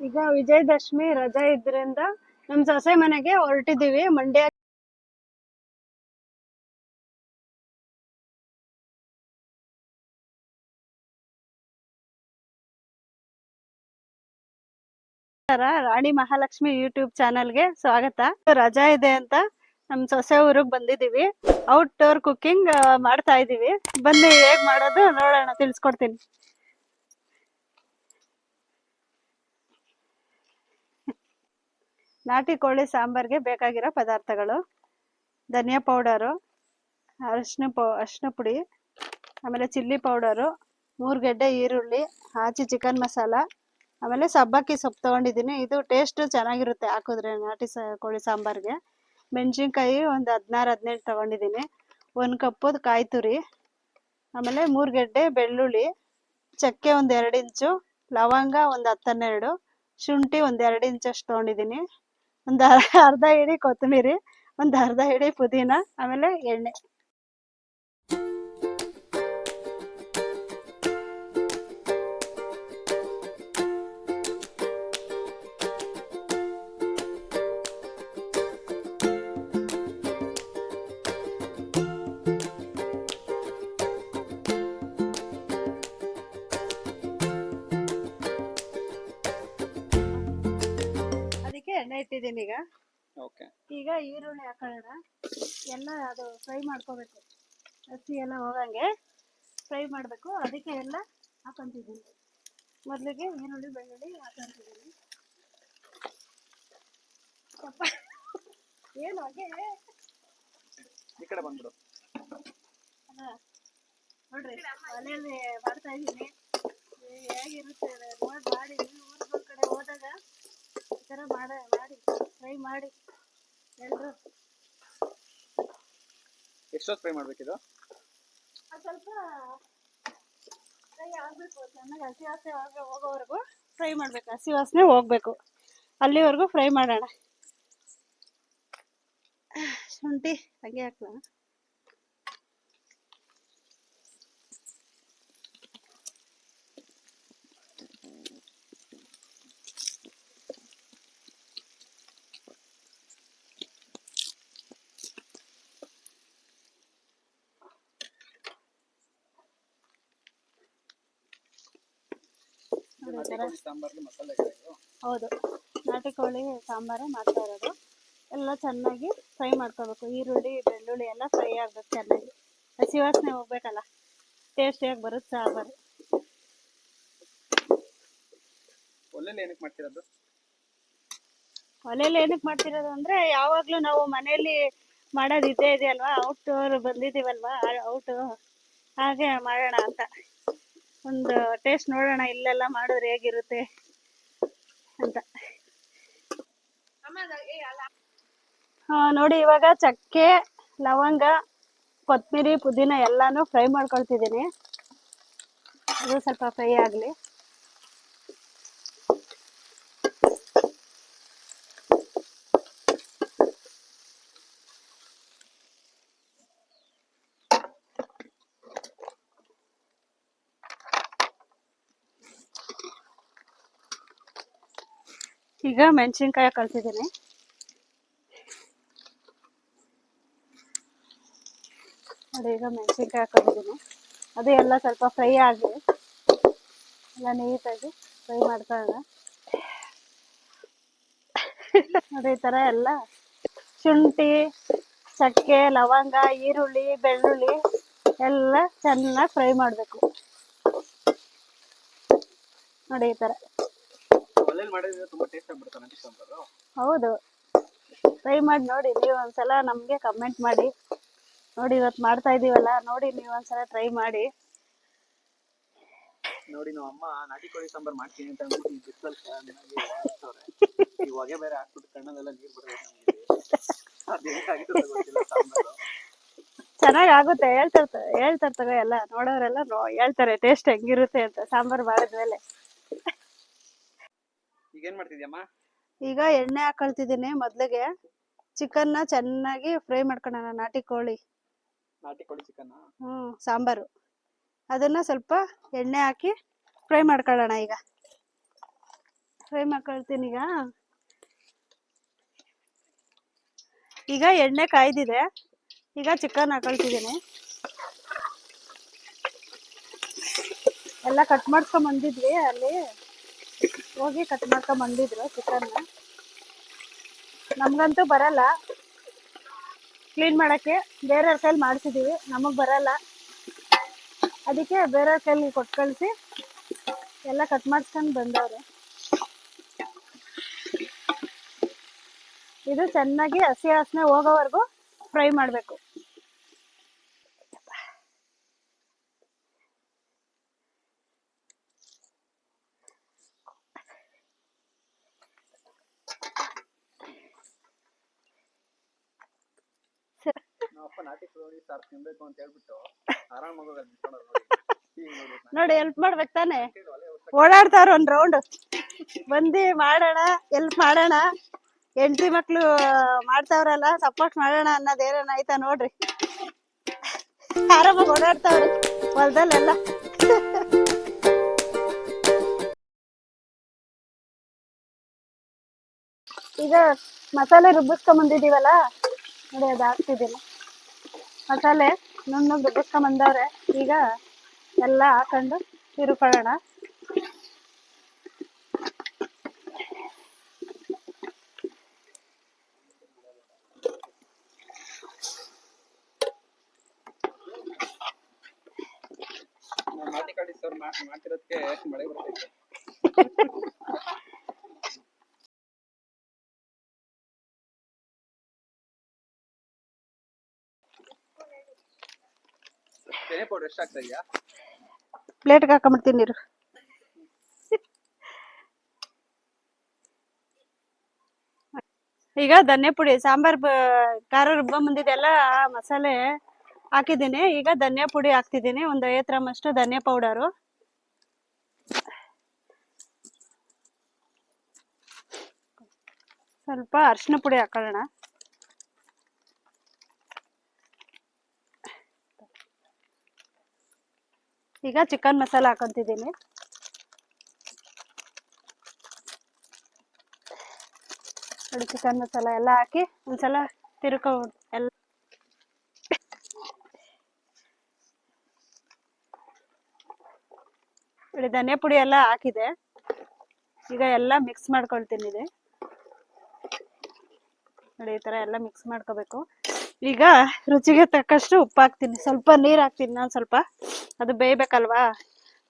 ಈಗ ವಿಜಯದಶಮಿ ರಜಾ ಇದ್ರಿಂದ ನಮ್ ಸೊಸೆ ಮನೆಗೆ ಹೊರಟಿದೀವಿ ಮಂಡ್ಯ ರಾಣಿ ಮಹಾಲಕ್ಷ್ಮಿ ಯೂಟ್ಯೂಬ್ ಚಾನಲ್ಗೆ ಸ್ವಾಗತ. ರಜಾ ಇದೆ ಅಂತ ನಮ್ ಸೊಸೆ ಊರಿಗೆ ಬಂದಿದೀವಿ. ಔಟ್ ಡೋರ್ ಕುಕ್ಕಿಂಗ್ ಮಾಡ್ತಾ ಇದೀವಿ. ಬನ್ನಿ, ಹೇಗ್ ಮಾಡೋದು ನೋಡೋಣ, ತಿಳ್ಸ್ಕೊಡ್ತೀನಿ. ನಾಟಿ ಕೋಳಿ ಸಾಂಬಾರ್ಗೆ ಬೇಕಾಗಿರೋ ಪದಾರ್ಥಗಳು, ಧನಿಯಾ ಪೌಡರು, ಅರಿಶಿನ ಪೌ, ಅರಿಶಿನ ಪುಡಿ, ಆಮೇಲೆ ಚಿಲ್ಲಿ ಪೌಡರು, ಮೂರು ಗೆಡ್ಡೆ ಈರುಳ್ಳಿ, ಆಚಿ ಚಿಕನ್ ಮಸಾಲ, ಆಮೇಲೆ ಸಬ್ಬಕ್ಕಿ ಸೊಪ್ಪು ತೊಗೊಂಡಿದ್ದೀನಿ. ಇದು ಟೇಸ್ಟು ಚೆನ್ನಾಗಿರುತ್ತೆ ಹಾಕಿದ್ರೆ ನಾಟಿ ಸ, ಕೋಳಿ ಸಾಂಬಾರ್ಗೆ. ಮೆಣಸಿನ್ಕಾಯಿ ಒಂದು ಹದಿನಾರು, ಹದಿನೆಂಟು ತೊಗೊಂಡಿದ್ದೀನಿ. ಒಂದು ಕಪ್ಪು ಕಾಯಿ ತುರಿ, ಆಮೇಲೆ ಮೂರು ಗೆಡ್ಡೆ ಬೆಳ್ಳುಳ್ಳಿ, ಚಕ್ಕೆ ಒಂದು ಎರಡು ಇಂಚು, ಲವಂಗ ಒಂದು ಹತ್ತನ್ನೆರಡು ಶುಂಠಿ ಒಂದು ಎರಡು ಇಂಚಷ್ಟು ತೊಗೊಂಡಿದ್ದೀನಿ. ಒಂದು ಅರ್ಧ ಹಿಡಿ ಕೊತ್ತಂಬರಿ ಒಂದು ಅರ್ಧ ಹಿಡಿ ಪುದೀನ ಆಮೇಲೆ ಎಣ್ಣೆ. ಇಟ್ಟಿದ್ದೀನಿ ಈಗ. ಓಕೆ. ಈಗ ಈರುಳ್ಳಿ ಹಾಕೋಣ ಎಲ್ಲ ಅದು ಫ್ರೈ ಮಾಡ್ಕೋಬೇಕು. ಹಸಿ ಎಲ್ಲ ಹೋಗಂಗೆ ಫ್ರೈ ಮಾಡಬೇಕು. ಅದಕ್ಕೆ ಎಲ್ಲ ಹಾಕೊಂತಿದ್ದೀನಿ. ಮೊದಲಿಗೆ ಈರುಳ್ಳಿ ಬೆಳ್ಳುಳ್ಳಿ ಹಾಕೊಂತಿದ್ದೀನಿ. ಏನು ಹಾಗೆ? ಈ ಕಡೆ ಬಂದ್ಬಿಡು. ನೋಡ್ರಿ ಮನೆಯಲ್ಲಿ ಮಾಡ್ತಾ ಇದ್ದೀನಿ. ಹೇಗಿರುತ್ತೆ ನೋಡಿ ಮಾಡಿ ಊರ್ಗಳ ಕಡೆ ಹೋದಾಗ ಥರ ಮಾಡ ಮಾಡಿ ಫ್ರೈ ಮಾಡಿ. ಎಲ್ಲರೂ ಎಷ್ಟೊತ್ತು ಫ್ರೈ ಮಾಡಬೇಕಿದು? ಸ್ವಲ್ಪ ಫ್ರೈ ಆಗಬೇಕು ಚೆನ್ನಾಗಿ ಹಸಿ ವಾಸನೆ ಹೋಗ ಹೋಗೋವರೆಗೂ ಫ್ರೈ ಮಾಡಬೇಕು ಹಸಿ ವಾಸನೆ ಹೋಗ್ಬೇಕು. ಅಲ್ಲಿವರೆಗೂ ಫ್ರೈ ಮಾಡೋಣ. ಶುಂಠಿ ಹಾಗೆ ಹಾಕ್ಲಾ? ಥರ ಹೌದು. ನಾಟಿ ಕೋಳಿ ಸಾಂಬಾರೇ ಮಾಡ್ತಾ ಇರೋದು. ಎಲ್ಲ ಚೆನ್ನಾಗಿ ಫ್ರೈ ಮಾಡ್ಕೋಬೇಕು. ಈರುಳ್ಳಿ ಬೆಳ್ಳುಳ್ಳಿ ಎಲ್ಲ ಫ್ರೈ ಆಗ್ಬೇಕು ಚೆನ್ನಾಗಿ. ಹಸಿ ವಾಸನೆ ಹೋಗ್ಬೇಕಲ್ಲ ಟೇಸ್ಟಿಯಾಗಿ ಬರುತ್ತೆ ಸಾಂಬಾರು. ಒಳ್ಳೆಲ್ಲ ಏನಕ್ಕೆ ಮಾಡ್ತಿರೋದು? ಒಲೆಯಲ್ಲಿ ಏನಕ್ಕೆ ಮಾಡ್ತಿರೋದು ಅಂದರೆ ಯಾವಾಗಲೂ ನಾವು ಮನೆಯಲ್ಲಿ ಮಾಡೋದು ಇದ್ದೇ ಇದೆ ಅಲ್ವಾ ಔಟ್ ಬಂದಿದ್ದೀವಲ್ವಾ? ಔಟು ಹಾಗೆ ಮಾಡೋಣ ಅಂತ. ಒಂದು ಟೇಸ್ಟ್ ನೋಡೋಣ, ಇಲ್ಲೆಲ್ಲ ಮಾಡಿದ್ರೆ ಹೇಗಿರುತ್ತೆ ಅಂತ. ನೋಡಿ ಇವಾಗ ಚಕ್ಕೆ, ಲವಂಗ ಕೊತ್ತಂಬರಿ ಪುದೀನ ಎಲ್ಲಾನು ಫ್ರೈ ಮಾಡ್ಕೊಳ್ತಿದ್ದೀನಿ. ಅದು ಸ್ವಲ್ಪ ಫ್ರೈ ಆಗಲಿ. ಈಗ ಮೆಣಸಿನ್ಕಾಯಿ ಕಲ್ತಿದ್ದೀನಿ ನೋಡಿ, ಈಗ ಮೆಣಸಿನ್ಕಾಯಿ ಹಾಕೊಂಡಿದ್ದೀನಿ ಅದು ಎಲ್ಲ ಸ್ವಲ್ಪ ಫ್ರೈ ಆಗಿ, ಎಲ್ಲ ನೀಟಾಗಿ ಫ್ರೈ ಮಾಡ್ಕೊಳ್ಳೋಣ ನೋಡಿ, ಈ ಥರ ಎಲ್ಲ ಶುಂಠಿ, ಚಕ್ಕೆ, ಲವಂಗ, ಈರುಳ್ಳಿ, ಬೆಳ್ಳುಳ್ಳಿ ಎಲ್ಲ ಚೆನ್ನಾಗಿ ಫ್ರೈ ಮಾಡಬೇಕು. ನೋಡಿ, ಈ ಥರ. ಒಳ್ಳೆಲ್ಲಿ ಮಾಡಿದ್ರೆ ತುಂಬಾ ಟೇಸ್ಟ್ ಆಗ್ಬಿಡ್ತಾನೆ ನಾಟಿ ಸಾಂಬಾರು ಹೌದು. ಟ್ರೈ ಮಾಡಿ ನೋಡಿ ನೀವು ಒಂದ್ಸಲ ನಮಗೆ ಕಮೆಂಟ್ ಮಾಡಿ. ನೋಡಿ ಇವತ್ತು ಮಾಡ್ತಾ ಇದೀವಲ್ಲ ನೋಡಿ ನೀವು ಒಂದ್ಸಲ ಟ್ರೈ ಮಾಡಿ. ನೋಡಿ ನಮ್ಮ ಅಮ್ಮ ನಾಟಿ ಕೋಳಿ ಸಾಂಬಾರ್ ಮಾಡ್ತೀನಿ ಅಂತ ಅಂದ್ಬಿಟ್ಟು ಈ ಬಿಸಿಲಲ್ಲಿ ಚೆನ್ನಾಗಿ ಹಾಕ್ತವ್ರೆ. ಈ ಹೊಗೆ ಬೇರೆ ಹಾಕ್ಬಿಟ್ಟು ಕಣ್ಣಲ್ಲೆಲ್ಲ ನೀರು ಬಿಡ್ಬೇಕು ನಮ್ಗೆ. ಅದು ಹೇಗಾಗಿತ್ತು ಗೊತ್ತಿಲ್ಲ ಸಾಂಬಾರು. ಚೆನ್ನಾಗ್ ಆಗುತ್ತೆ ಹೇಳ್ತಿರ್ತಾರೆ ಹೇಳ್ತಿರ್ತಾರೆ ಎಲ್ಲ ನೋಡೋರೆಲ್ಲ ಹೇಳ್ತಾರೆ ಟೇಸ್ಟ್ ಹೆಂಗಿರುತ್ತೆ ಅಂತ ಸಾಂಬಾರ್ ಮಾಡಿದ್ಮೇಲೆ. ಈಗ ಏನ್ ಮಾಡ್ತಿದ್ಯಮ್ಮ? ಈಗ ಎಣ್ಣೆ ಹಾಕೊಳ್ತಿದ್ದೀನಿ ಮೊದ್ಲಿಗೆ. ಚಿಕನ್ನ ಚೆನ್ನಾಗಿ ಫ್ರೈ ಮಾಡ್ಕೊಳ್ಳೋಣ ನಾಟಿ ಕೋಳಿ. ನಾಟಿ ಕೋಳಿ ಚಿಕನ್? ಹ್ಮ್ ಸಾಂಬಾರು. ಅದನ್ನ ಸ್ವಲ್ಪ ಎಣ್ಣೆ ಹಾಕಿ ಫ್ರೈ ಮಾಡ್ಕೊಳ್ಳೋಣ ಈಗ. ಫ್ರೈ ಮಾಡ್ಕೊಳ್ತೀನಿ ಈಗ. ಈಗ ಎಣ್ಣೆ ಕಾಯ್ದಿದೆ. ಈಗ ಚಿಕನ್ ಹಾಕೊಳ್ತಿದ್ದೀನಿ. ಎಲ್ಲ ಕಟ್ ಮಾಡ್ಕೊಂಡ್ ಬಂದಿದ್ವಿ ಅಲ್ಲಿ. ಹೋಗಿ ಕಟ್ ಮಾಡ್ಕೊಂಡ್ ಬಂದಿದ್ರು ಚಿಕನ್ ನಮ್ಗಂತೂ ಬರಲ್ಲ. ಕ್ಲೀನ್ ಮಾಡಕ್ಕೆ ಬೇರೆಯವ್ರ ಕೈಲಿ ಮಾಡ್ಸಿದೀವಿ, ನಮಗ್ ಬರಲ್ಲ. ಅದಕ್ಕೆ ಬೇರೆಯವ್ರ ಕೈಲಿ ಕೊಟ್ಟು ಕಳಿಸಿ ಎಲ್ಲ ಕಟ್ ಮಾಡ್ಸ್ಕೊಂಡ್ ಬಂದವ್ರೆ. ಇದು ಚೆನ್ನಾಗಿ ಹಸಿ ಹಸನೆ ಹೋಗೋವರೆಗೂ ಫ್ರೈ ಮಾಡಬೇಕು ನಮ್ಮಪ್ಪ ನಾಟಿ ಕೋಳಿ ಸಾರು ತಿನ್ಬೇಕು ಅಂತ ಹೇಳ್ಬಿಟ್ಟು ಆರಾಮಾಗಿ ಹೋಗೋದು ಬಿಟ್ಕೊಳೋದು ನೋಡಿ. ಹೆಲ್ಪ್ ಮಾಡ್ಬೇಕು ತಾನೆ? ಓಡಾಡ್ತಾರ ಒಂದ್ ರೌಂಡ್ ಬಂದಿ ಮಾಡೋಣ ಹೆಲ್ಪ್ ಮಾಡೋಣ. ಎಂಟ್ರಿ ಮಕ್ಳು ಮಾಡ್ತಾವ್ರಲ್ಲ ಸಪೋರ್ಟ್ ಮಾಡೋಣ ಅನ್ನೋದ್ ಏನೇನ್ ಆಯ್ತಾ ನೋಡ್ರಿ. ಆರಾಮಾಗಿ ಓಡಾಡ್ತಾವ್ರಿ ಹೊಲ್ದಲ್ಲೆಲ್ಲ. ಈಗ ಮಸಾಲೆ ರುಬ್ಬಿಸ್ಕೊಂಡ್ ಬಂದಿದೀವಲ್ಲ ನೋಡಿ ಅದು ಮಸಾಲೆ ನುಣ್ಣಗ್ ರುಬ್ಬಿಸ್ಕೊಂಡ್ ಬಂದವ್ರೆ ಈಗ ಎಲ್ಲ ಹಾಕೊಂಡು ತಿರುಕೊಳ್ಳೋಣ. ಮಾಡ್ತಿರೋದಕ್ಕೆ ಮಳೆ ಬರ್ತೈತೆ. ಬೇರೆ ಪೌಡರ್ ಎಷ್ಟು ಪ್ಲೇಟ್ಗೆ ಹಾಕೊಂಬಿಡ್ತೀನಿ ನೀರು. ಈಗ ಧನ್ಯ ಪುಡಿ, ಸಾಂಬಾರ್ ಖಾರ ರುಬ್ಬ ಮುಂದಿದೆಲ್ಲ ಮಸಾಲೆ ಹಾಕಿದ್ದೀನಿ. ಈಗ ಧನ್ಯ ಪುಡಿ ಹಾಕ್ತಿದ್ದೀನಿ, ಒಂದು ಐವತ್ತು ಗ್ರಾಮ್ ಧನ್ಯ ಪೌಡರು ಸ್ವಲ್ಪ ಅರಿಶಿನ ಪುಡಿ ಹಾಕೊಳ್ಳೋಣ. ಈಗ ಚಿಕನ್ ಮಸಾಲ ಹಾಕೊಂತಿದ್ದೀನಿ. ನೋಡಿ ಚಿಕನ್ ಮಸಾಲ ಎಲ್ಲ ಹಾಕಿ ಒಂದ್ಸಲ ತಿರ್ಕೊ ಎಲ್ಲ ನೋಡಿ ಧನಿಯಾ ಪುಡಿ ಎಲ್ಲ ಹಾಕಿದೆ. ಈಗ ಎಲ್ಲ ಮಿಕ್ಸ್ ಮಾಡ್ಕೊಳ್ತೀನಿ ನೋಡಿ ಈ ತರ ಎಲ್ಲ ಮಿಕ್ಸ್ ಮಾಡ್ಕೋಬೇಕು. ಈಗ ರುಚಿಗೆ ತಕ್ಕಷ್ಟು ಉಪ್ಪು ಹಾಕ್ತೀನಿ ಸ್ವಲ್ಪ ನೀರು ಹಾಕ್ತೀನಿ ನಾನು ಸ್ವಲ್ಪ. ಅದು ಬೇಯಬೇಕಲ್ವಾ?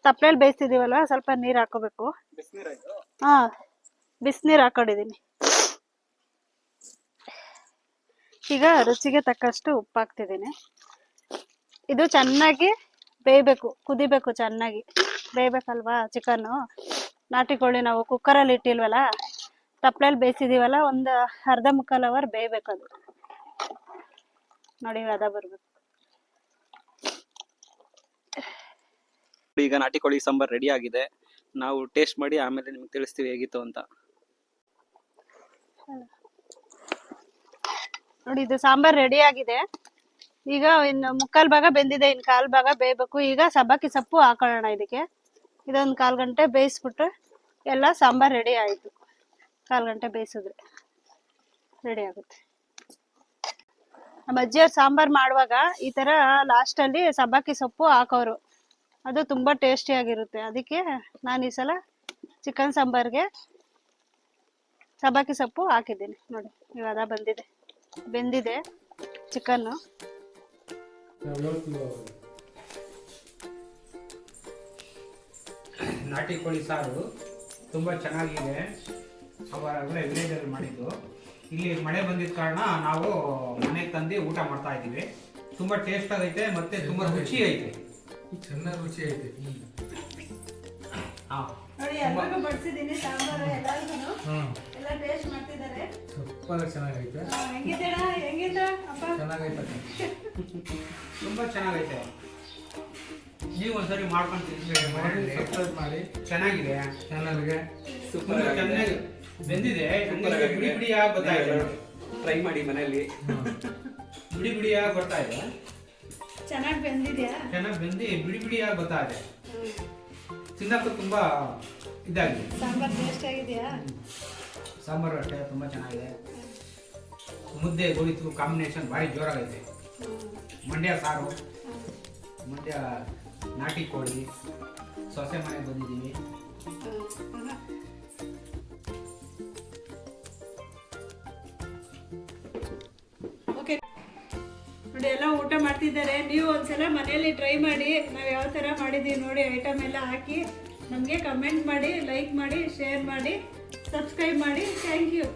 ತಪ್ಪಲೆಯಲ್ಲಿ ಬೇಯಿಸ್ತಿದ್ದೀವಲ್ವ ಸ್ವಲ್ಪ ನೀರು ಹಾಕೋಬೇಕು. ಹಾಂ, ಬಿಸಿನೀರು ಹಾಕೊಂಡಿದ್ದೀನಿ ಈಗ ರುಚಿಗೆ ತಕ್ಕಷ್ಟು ಉಪ್ಪು ಹಾಕ್ತಿದ್ದೀನಿ ಇದು ಚೆನ್ನಾಗಿ ಬೇಯಬೇಕು, ಕುದಿಬೇಕು ಚೆನ್ನಾಗಿ. ಬೇಯಬೇಕಲ್ವಾ ಚಿಕನ್ನು? ನಾಟಿ ಕೋಳಿ ನಾವು ಕುಕ್ಕರಲ್ಲಿ ಇಟ್ಟಿಲ್ವಲ್ಲ? ತಪ್ಪಲೆಯಲ್ಲಿ ಬೇಯಿಸಿದೀವಲ್ಲ? ಒಂದು ಅರ್ಧ ಮುಕ್ಕಾಲು ಅವರ್ ಬೇಯಬೇಕು ಅದು ನೋಡಿ ಅದ ಬರ್ಬೇಕು. ಈಗ ನಾಟಿ ಕೋಳಿ ಸಾಂಬಾರ್ ರೆಡಿ ಆಗಿದೆ. ನಾವು ಟೇಸ್ಟ್ ಮಾಡಿ ಆಮೇಲೆ ನಿಮ್ಗೆ ತಿಳಿಸ್ತೀವಿ ಹೇಗಿತ್ತು ಅಂತ. ನೋಡಿ ಇದು ಸಾಂಬಾರ್ ರೆಡಿ ಆಗಿದೆ. ಈಗ ಇನ್ನು ಮುಕ್ಕಾಲ್ ಭಾಗ ಬೆಂದಿದೆ ಇನ್ನು ಕಾಲ್ ಭಾಗ ಬೇಯಬೇಕು. ಈಗ ಸಬ್ಬಕ್ಕಿ ಸೊಪ್ಪು ಹಾಕೊಳ್ಳೋಣ ಇದಕ್ಕೆ. ಇದೊಂದು ಕಾಲ್ ಗಂಟೆ ಬೇಯಿಸ್ಬಿಟ್ಟು ಎಲ್ಲ ಸಾಂಬಾರ್ ರೆಡಿ ಆಯಿತು. ಕಾಲ್ ಗಂಟೆ ಬೇಯಿಸಿದ್ರೆ ರೆಡಿ ಆಗುತ್ತೆ. ನಮ್ಮ ಅಜ್ಜಿಯವ್ರು ಸಾಂಬಾರ್ ಮಾಡುವಾಗ ಈ ಥರ ಲಾಸ್ಟಲ್ಲಿ ಸಬ್ಬಕ್ಕಿ ಸೊಪ್ಪು ಹಾಕೋರು. ಅದು ತುಂಬ ಟೇಸ್ಟಿಯಾಗಿರುತ್ತೆ ಅದಕ್ಕೆ ನಾನು ಈ ಸಲ ಚಿಕನ್ ಸಾಂಬಾರ್ಗೆ ಸಬ್ಬಕ್ಕಿ ಸೊಪ್ಪು ಹಾಕಿದ್ದೀನಿ. ನೋಡಿ, ಇವಾಗ ಬಂದಿದೆ. ಬೆಂದಿದೆ ಚಿಕನ್ನು ನಾಟಿ ಕೋಳಿ ಸಾರು ತುಂಬ ಚೆನ್ನಾಗಿದೆ. ಅವರ ವಿಲೇಜಲ್ಲಿ ಮಾಡಿದ್ದು. ಇಲ್ಲಿ ಮಳೆ ಬಂದಿದ್ದ ಕಾರಣ ನಾವು ಮನೆಗೆ ತಂದು ಊಟ ಮಾಡ್ತಾ ಇದ್ದೀವಿ. ತುಂಬ ಟೇಸ್ಟ್ ಆಗೈತೆ ಮತ್ತೆ ತುಂಬ ರುಚಿ ಐತೆ. ಚೆನ್ನಾಗಿ ರುಚಿ ಐತೆ. ಹಾಂ. ನೋಡಿ ಎಲ್ರಿಗೂ ಬಡಿಸಿದ್ದೀನಿ ಸಾಂಬಾರು ಎಲ್ಲರಿಗೂ ಎಲ್ಲ ಟೇಸ್ಟ್ ಮಾಡ್ತಿದ್ದಾರೆ. ಸೂಪರ್ ಚೆನ್ನಾಗೈತೆ. ಹೆಂಗಿದ್ದೀರ? ಹೆಂಗಿದ್ದ ಅಪ್ಪ? ಚೆನ್ನಾಗೈತೆ. ತುಂಬ ಚೆನ್ನಾಗೈತೆ. ನೀವು ಒಂದ್ಸರಿ ಮಾಡ್ಕೊಂಡು. ಸಬ್ಸ್ಕ್ರೈಬ್ ಮಾಡಿ ಚೆನ್ನಾಗಿದೆ. ಚಾನಲ್ಗೆ ಸೂಪರ್ ಚೆನ್ನಾಗಿ ಬೆಂದಿದೆ ಬಿಡಿ ಬಿಡಿಯಾಗಿ ಬರ್ತಾ ಇದೆ. ಟ್ರೈ ಮಾಡಿ ಮನೆಯಲ್ಲಿ. ಬಿಡಿ ಬಿಡಿಯಾಗಿ ಬರ್ತಾ ಇದೆ. ಚೆನ್ನಾಗಿ ಬೆಂದಿದ್ಯಾ? ಚೆನ್ನಾಗಿ ಬೆಂದಿ ಬಿಡಿ ಬಿಡಿಯಾಗಿ ಬರ್ತಾ ಇದೆ. ತಿನ್ನಕ್ಕೂ ತುಂಬ ಇದಾಗಿದೆ. ಸಾಂಬಾರ್ ಟೇಸ್ಟ್ ಆಗಿದೆಯಾ? ಸಾಂಬಾರು ಅಷ್ಟೇ ತುಂಬ ಚೆನ್ನಾಗಿದೆ. ಮುದ್ದೆ ಗೋಳಿತು ಕಾಂಬಿನೇಷನ್ ಭಾರಿ ಜೋರಾಗೈತೆ. ಮಂಡ್ಯ ಸಾರು. ಮಂಡ್ಯ ನಾಟಿ ಕೋಳಿ. ಸೊಸೆ ಮನೆಗೆ ಬಂದಿದ್ದೀವಿ ಮಾಡ್ತಿದ್ದಾರೆ. ನೀವು ಒಂದ್ಸಲ ಮನೆಯಲ್ಲಿ ಟ್ರೈ ಮಾಡಿ, ನಾವು ಯಾವ ಥರ ಮಾಡಿದ್ದೀವಿ ನೋಡಿ ಐಟಮ್ ಎಲ್ಲ ಹಾಕಿ ನಮಗೆ ಕಮೆಂಟ್ ಮಾಡಿ ಲೈಕ್ ಮಾಡಿ ಶೇರ್ ಮಾಡಿ ಸಬ್ಸ್ಕ್ರೈಬ್ ಮಾಡಿ. Thank you